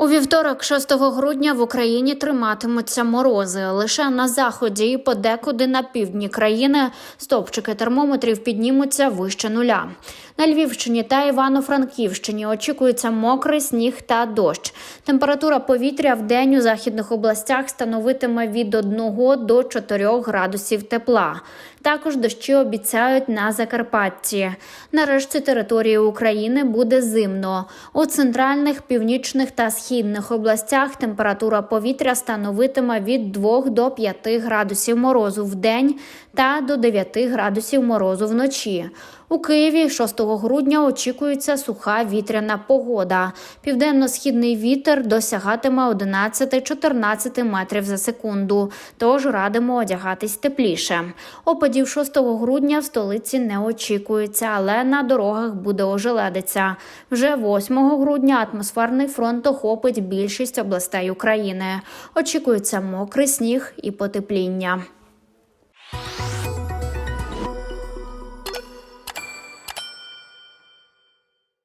У вівторок, 6 грудня, в Україні триматимуться морози. Лише на заході і подекуди на півдні країни стовпчики термометрів піднімуться вище нуля. На Львівщині та Івано-Франківщині очікується мокрий сніг та дощ. Температура повітря в день у західних областях становитиме від 1 до 4 градусів тепла. Також дощі обіцяють на Закарпатті. На решті території України буде зимно. У центральних, північних та східних областях температура повітря становитиме від 2 до 5 градусів морозу в день та до 9 градусів морозу вночі. У Києві 6 грудня очікується суха вітряна погода. Південно-східний вітер досягатиме 11-14 метрів за секунду, тож радимо одягатись тепліше. Опадів 6 грудня в столиці не очікується, але на дорогах буде ожеледиця. Вже 8 грудня атмосферний фронт охопить більшість областей України. Очікується мокрий сніг і потепління.